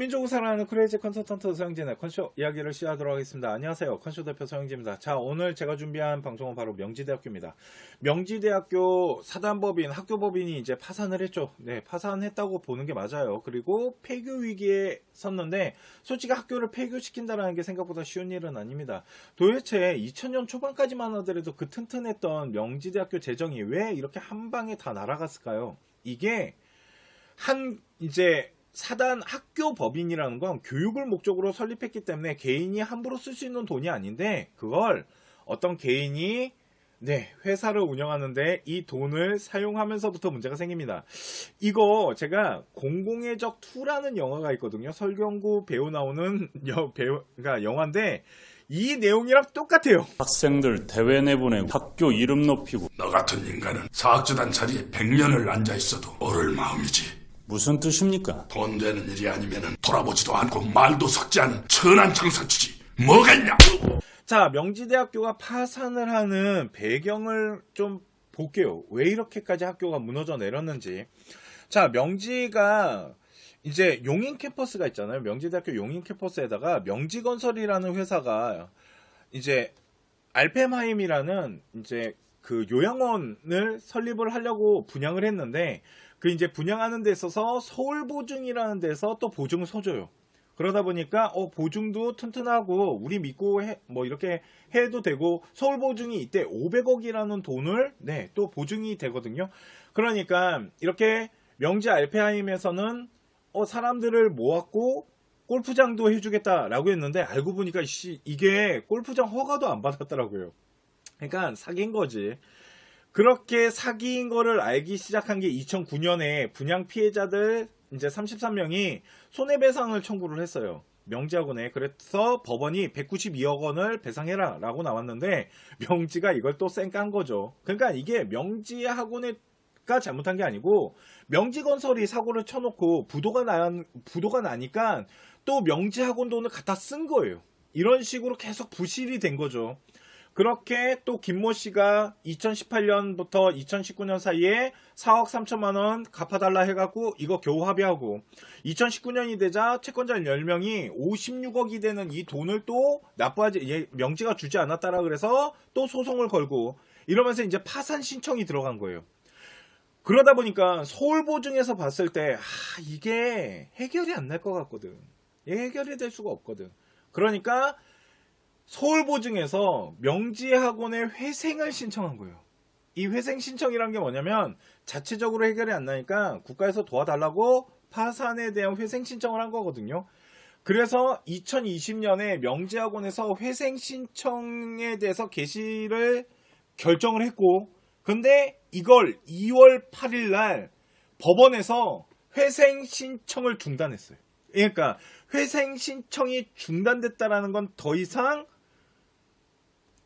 대한민국을 사랑하는 크레이지 컨설턴트 서영진의 컨쇼 이야기를 시작하도록 하겠습니다. 안녕하세요. 컨쇼 대표 서영진입니다. 자, 오늘 제가 준비한 방송은 바로 명지대학교입니다. 명지대학교 사단법인, 학교법인이 이제 파산을 했죠. 네, 파산했다고 보는 게 맞아요. 그리고 폐교 위기에 섰는데, 솔직히 학교를 폐교시킨다는 게 생각보다 쉬운 일은 아닙니다. 도대체 2000년 초반까지만 하더라도 그 튼튼했던 명지대학교 재정이 왜 이렇게 한 방에 다 날아갔을까요? 이게 한 이제 사단 학교 법인이라는 건 교육을 목적으로 설립했기 때문에 개인이 함부로 쓸 수 있는 돈이 아닌데 그걸 어떤 개인이 네, 회사를 운영하는데 이 돈을 사용하면서부터 문제가 생깁니다. 이거 제가 공공의 적 2라는 영화가 있거든요. 설경구 배우 나오는 여, 배우, 그러니까 영화인데 이 내용이랑 똑같아요. 학생들 대회 내보내고 학교 이름 높이고 너 같은 인간은 사학주단 자리에 100년을 앉아 있어도 어를 마음이지. 무슨 뜻입니까? 돈 되는 일이 아니면 돌아보지도 않고 말도 섞지 않은 천한 장사치지. 뭐가 있냐? 자, 명지대학교가 파산을 하는 배경을 좀 볼게요. 왜 이렇게까지 학교가 무너져 내렸는지. 자, 명지가 이제 용인 캠퍼스가 있잖아요. 명지대학교 용인 캠퍼스에다가 명지건설이라는 회사가 이제 알펜하임이라는 이제 그 요양원을 설립을 하려고 분양을 했는데 그 이제 분양하는 데 있어서 서울 보증이라는 데서 또 보증을 서줘요. 그러다 보니까 어 보증도 튼튼하고 우리 믿고 해, 뭐 이렇게 해도 되고 서울 보증이 이때 500억이라는 돈을 네 또 보증이 되거든요. 그러니까 이렇게 명지 알페하임에서는 어 사람들을 모았고 골프장도 해주겠다라고 했는데 알고 보니까 씨 이게 골프장 허가도 안 받았더라고요. 그러니까 사귄 거지. 그렇게 사기인 거를 알기 시작한 게 2009년에 분양 피해자들 이제 33명이 손해배상을 청구를 했어요. 명지학원에 그래서 법원이 192억 원을 배상해라 라고 나왔는데 명지가 이걸 또 쌩 깐 거죠. 그러니까 이게 명지학원가 잘못한 게 아니고 명지건설이 사고를 쳐놓고 부도가 나 부도가 나니까 또 명지학원 돈을 갖다 쓴 거예요. 이런 식으로 계속 부실이 된 거죠. 그렇게 또 김모 씨가 2018년부터 2019년 사이에 4억 3천만 원 갚아달라 해갖고 이거 겨우 합의하고 2019년이 되자 채권자 10명이 56억이 되는 이 돈을 또 납부하지 얘 명지가 주지 않았다라 그래서 또 소송을 걸고 이러면서 이제 파산 신청이 들어간 거예요. 그러다 보니까 서울 보증에서 봤을 때 아, 이게 해결이 안 날 것 같거든. 해결이 될 수가 없거든. 그러니까 서울 보증에서 명지학원에 회생을 신청한 거예요. 이 회생 신청이란 게 뭐냐면 자체적으로 해결이 안 나니까 국가에서 도와달라고 파산에 대한 회생 신청을 한 거거든요. 그래서 2020년에 명지학원에서 회생 신청에 대해서 개시를 결정을 했고 근데 이걸 2월 8일 날 법원에서 회생 신청을 중단했어요. 그러니까 회생 신청이 중단됐다라는 건 더 이상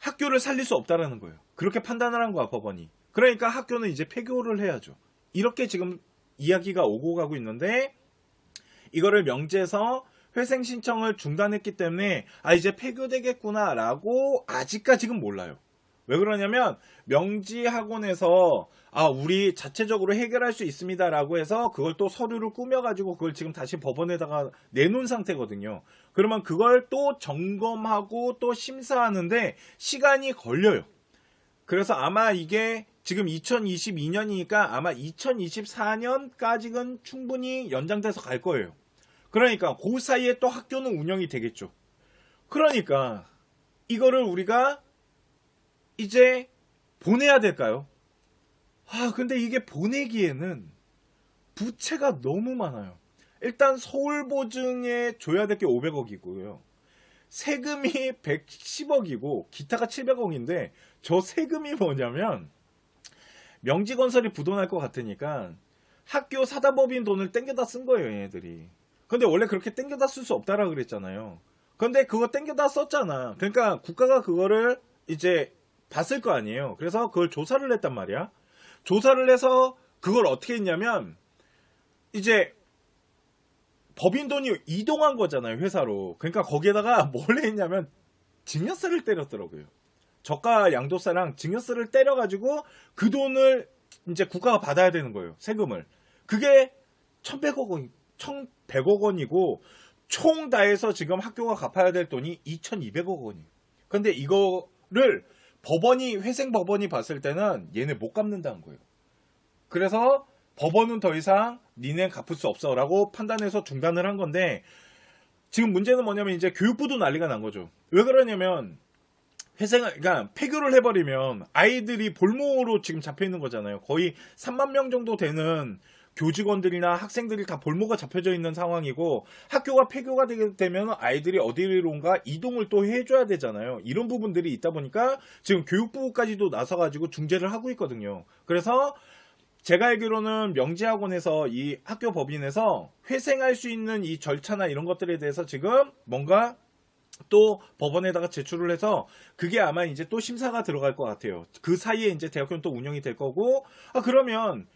학교를 살릴 수 없다라는 거예요. 그렇게 판단을 한 거야, 법원이. 그러니까 학교는 이제 폐교를 해야죠. 이렇게 지금 이야기가 오고 가고 있는데 이거를 명제에서 회생 신청을 중단했기 때문에 아 이제 폐교되겠구나라고 아직까지는 몰라요. 왜 그러냐면 명지 학원에서 아 우리 자체적으로 해결할 수 있습니다라고 해서 그걸 또 서류를 꾸며가지고 그걸 지금 다시 법원에다가 내놓은 상태거든요. 그러면 그걸 또 점검하고 또 심사하는데 시간이 걸려요. 그래서 아마 이게 지금 2022년이니까 아마 2024년까지는 충분히 연장돼서 갈 거예요. 그러니까 그 사이에 또 학교는 운영이 되겠죠. 그러니까 이거를 우리가 이제 보내야 될까요? 아, 근데 이게 보내기에는 부채가 너무 많아요. 일단 서울 보증에 줘야 될 게 500억이고요. 세금이 110억이고 기타가 700억인데 저 세금이 뭐냐면 명지건설이 부도날 것 같으니까 학교 사다법인 돈을 땡겨다 쓴 거예요, 얘네들이. 근데 원래 그렇게 땡겨다 쓸 수 없다라 그랬잖아요. 근데 그거 땡겨다 썼잖아. 그러니까 국가가 그거를 이제 봤을 거 아니에요. 그래서 그걸 조사를 했단 말이야. 조사를 해서 그걸 어떻게 했냐면 이제 법인 돈이 이동한 거잖아요, 회사로. 그러니까 거기에다가 뭘 했냐면 증여세를 때렸더라고요. 저가 양도세랑 증여세를 때려가지고 그 돈을 이제 국가가 받아야 되는 거예요, 세금을. 그게 1100억 원, 1,100억 원이고 총 다해서 지금 학교가 갚아야 될 돈이 2,200억 원이에요. 근데 이거를 법원이 회생 법원이 봤을 때는 얘네 못 갚는다는 거예요. 그래서 법원은 더 이상 니네 갚을 수 없어라고 판단해서 중단을 한 건데 지금 문제는 뭐냐면 이제 교육부도 난리가 난 거죠. 왜 그러냐면 회생 그러니까 폐교를 해버리면 아이들이 볼모로 지금 잡혀 있는 거잖아요. 거의 3만 명 정도 되는 교직원들이나 학생들이 다 볼모가 잡혀져 있는 상황이고 학교가 폐교가 되게 되면 아이들이 어디론가 이동을 또 해줘야 되잖아요. 이런 부분들이 있다 보니까 지금 교육부까지도 나서가지고 중재를 하고 있거든요. 그래서 제가 알기로는 명지학원에서 이 학교 법인에서 회생할 수 있는 이 절차나 이런 것들에 대해서 지금 뭔가 또 법원에다가 제출을 해서 그게 아마 이제 또 심사가 들어갈 것 같아요. 그 사이에 이제 대학교는 또 운영이 될 거고 아 그러면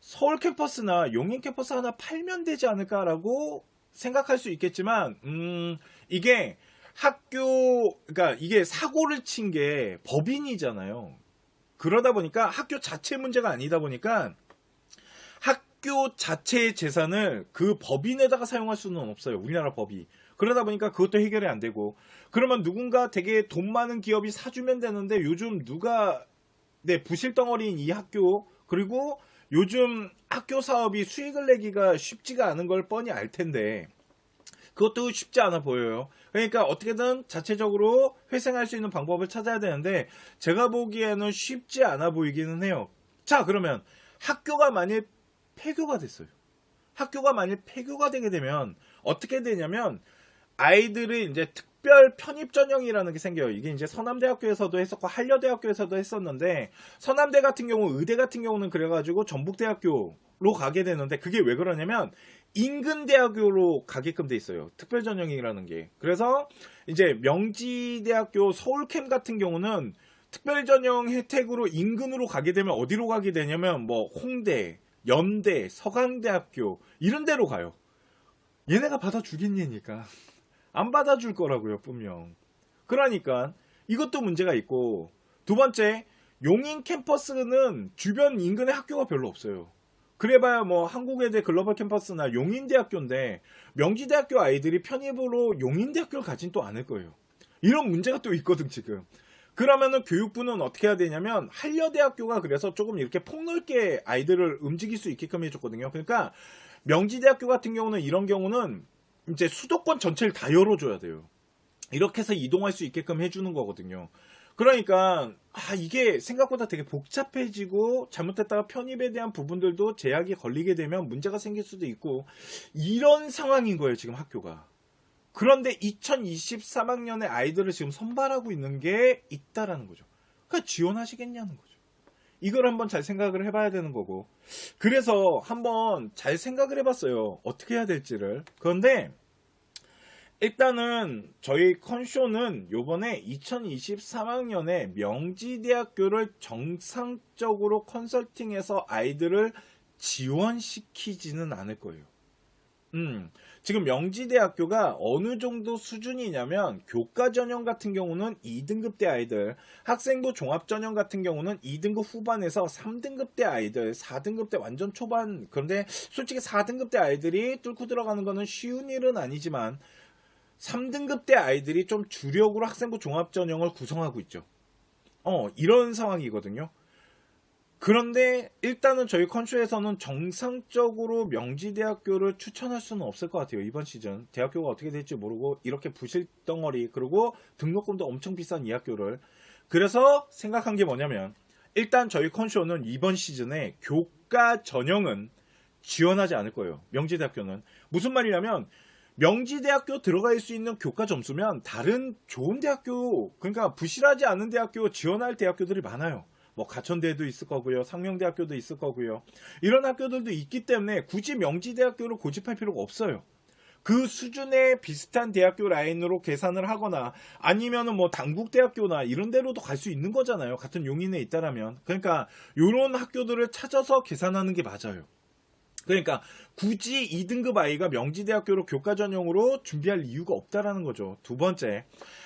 서울 캠퍼스나 용인 캠퍼스 하나 팔면 되지 않을까라고 생각할 수 있겠지만 음 이게 학교 그러니까 이게 사고를 친 게 법인이잖아요. 그러다 보니까 학교 자체 문제가 아니다 보니까 학교 자체의 재산을 그 법인에다가 사용할 수는 없어요. 우리나라 법이. 그러다 보니까 그것도 해결이 안 되고 그러면 누군가 되게 돈 많은 기업이 사주면 되는데 요즘 누가 네 부실 덩어리인 이 학교 그리고 요즘 학교 사업이 수익을 내기가 쉽지가 않은 걸 뻔히 알 텐데 그것도 쉽지 않아 보여요. 그러니까 어떻게든 자체적으로 회생할 수 있는 방법을 찾아야 되는데 제가 보기에는 쉽지 않아 보이기는 해요. 자 그러면 학교가 만일 폐교가 됐어요. 학교가 만일 폐교가 되게 되면 어떻게 되냐면 아이들을 이제 특 별 편입 전형이라는 게 생겨요. 이게 이제 서남대학교에서도 했었고 한려대학교에서도 했었는데 서남대 같은 경우 의대 같은 경우는 그래가지고 전북대학교로 가게 되는데 그게 왜 그러냐면 인근 대학교로 가게끔 돼 있어요. 특별 전형이라는 게. 그래서 이제 명지대학교 서울캠 같은 경우는 특별 전형 혜택으로 인근으로 가게 되면 어디로 가게 되냐면 뭐 홍대, 연대, 서강대학교 이런 데로 가요. 얘네가 받아주겠냐니까. 안 받아줄 거라고요, 분명. 그러니까 이것도 문제가 있고 두 번째 용인 캠퍼스는 주변 인근에 학교가 별로 없어요. 그래봐야 뭐 한국외대 글로벌 캠퍼스나 용인대학교인데 명지대학교 아이들이 편입으로 용인대학교를 가진 또 않을 거예요. 이런 문제가 또 있거든 지금. 그러면은 교육부는 어떻게 해야 되냐면 한려대학교가 그래서 조금 이렇게 폭넓게 아이들을 움직일 수 있게끔 해줬거든요. 그러니까 명지대학교 같은 경우는 이런 경우는 이제 수도권 전체를 다 열어줘야 돼요. 이렇게 해서 이동할 수 있게끔 해주는 거거든요. 그러니까 아 이게 생각보다 되게 복잡해지고 잘못했다가 편입에 대한 부분들도 제약이 걸리게 되면 문제가 생길 수도 있고 이런 상황인 거예요 지금 학교가. 그런데 2023학년에 아이들을 지금 선발하고 있는 게 있다라는 거죠. 그러니까 지원하시겠냐는 거죠. 이걸 한번 잘 생각을 해봐야 되는 거고. 그래서 한번 잘 생각을 해봤어요. 어떻게 해야 될지를. 그런데 일단은 저희 컨쇼는 요번에 2023학년에 명지대학교를 정상적으로 컨설팅해서 아이들을 지원시키지는 않을 거예요. 음, 지금 명지대학교가 어느 정도 수준이냐면 교과 전형 같은 경우는 2등급 대 아이들, 학생부 종합 전형 같은 경우는 2등급 후반에서 3등급 대 아이들, 4등급 대 완전 초반. 그런데 솔직히 4등급 대 아이들이 뚫고 들어가는 거는 쉬운 일은 아니지만 3등급 대 아이들이 좀 주력으로 학생부 종합 전형을 구성하고 있죠. 어, 이런 상황이거든요. 그런데 일단은 저희 컨쇼에서는 정상적으로 명지대학교를 추천할 수는 없을 것 같아요. 이번 시즌. 대학교가 어떻게 될지 모르고 이렇게 부실 덩어리 그리고 등록금도 엄청 비싼 이 학교를 그래서 생각한 게 뭐냐면 일단 저희 컨쇼는 이번 시즌에 교과 전형은 지원하지 않을 거예요. 명지대학교는. 무슨 말이냐면 명지대학교 들어갈 수 있는 교과 점수면 다른 좋은 대학교 그러니까 부실하지 않은 대학교 지원할 대학교들이 많아요. 뭐 가천대도 있을 거고요. 상명대학교도 있을 거고요. 이런 학교들도 있기 때문에 굳이 명지대학교를 고집할 필요가 없어요. 그 수준의 비슷한 대학교 라인으로 계산을 하거나 아니면은 뭐 당국대학교나 이런 데로도 갈 수 있는 거잖아요. 같은 용인에 있다라면. 그러니까 요런 학교들을 찾아서 계산하는 게 맞아요. 그러니까 굳이 2등급 아이가 명지대학교로 교과 전형으로 준비할 이유가 없다라는 거죠. 두 번째,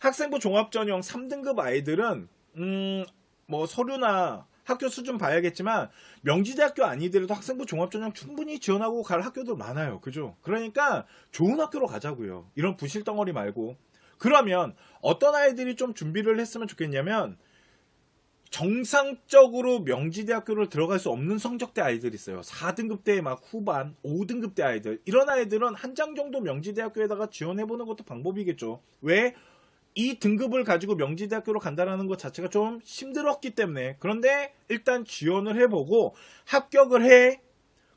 학생부 종합 전형 3등급 아이들은 음, 뭐 서류나 학교 수준 봐야겠지만 명지대학교 아니더라도 학생부 종합전형 충분히 지원하고 갈 학교도 많아요. 그죠? 그러니까 좋은 학교로 가자고요. 이런 부실 덩어리 말고. 그러면 어떤 아이들이 좀 준비를 했으면 좋겠냐면 정상적으로 명지대학교를 들어갈 수 없는 성적대 아이들 있어요. 4등급대 막 후반, 5등급대 아이들. 이런 아이들은 한 장 정도 명지대학교에다가 지원해보는 것도 방법이겠죠. 왜? 이 등급을 가지고 명지대학교로 간다라는 것 자체가 좀 힘들었기 때문에. 그런데 일단 지원을 해보고 합격을 해.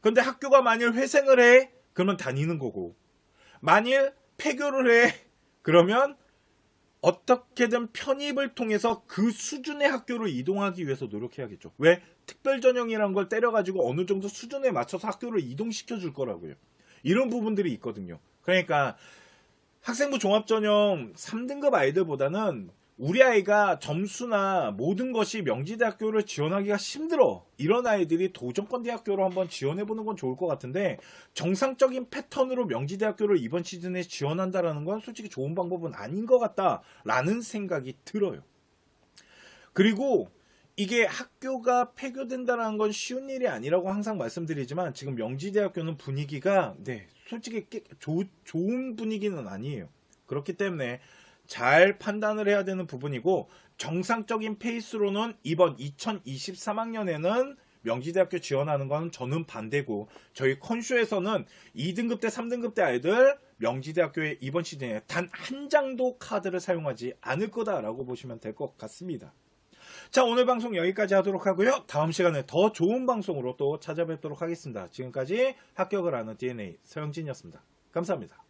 근데 학교가 만일 회생을 해. 그러면 다니는 거고. 만일 폐교를 해. 그러면 어떻게든 편입을 통해서 그 수준의 학교로 이동하기 위해서 노력해야겠죠. 왜? 특별 전형이라는 걸 때려가지고 어느 정도 수준에 맞춰서 학교를 이동시켜 줄 거라고요. 이런 부분들이 있거든요. 그러니까 학생부 종합전형 3등급 아이들보다는 우리 아이가 점수나 모든 것이 명지대학교를 지원하기가 힘들어. 이런 아이들이 도전권 대학교로 한번 지원해보는 건 좋을 것 같은데 정상적인 패턴으로 명지대학교를 이번 시즌에 지원한다라는 건 솔직히 좋은 방법은 아닌 것 같다라는 생각이 들어요. 그리고 이게 학교가 폐교된다는 건 쉬운 일이 아니라고 항상 말씀드리지만 지금 명지대학교는 분위기가 네 솔직히 깨- 조- 좋은 분위기는 아니에요. 그렇기 때문에 잘 판단을 해야 되는 부분이고 정상적인 페이스로는 이번 2023학년에는 명지대학교 지원하는 건 저는 반대고 저희 컨쇼에서는 2등급 대 3등급 대 아이들 명지대학교에 이번 시즌에 단 한 장도 카드를 사용하지 않을 거다라고 보시면 될 것 같습니다. 자, 오늘 방송 여기까지 하도록 하고요. 다음 시간에 더 좋은 방송으로 또 찾아뵙도록 하겠습니다. 지금까지 합격을 하는 DNA 서영진이었습니다. 감사합니다.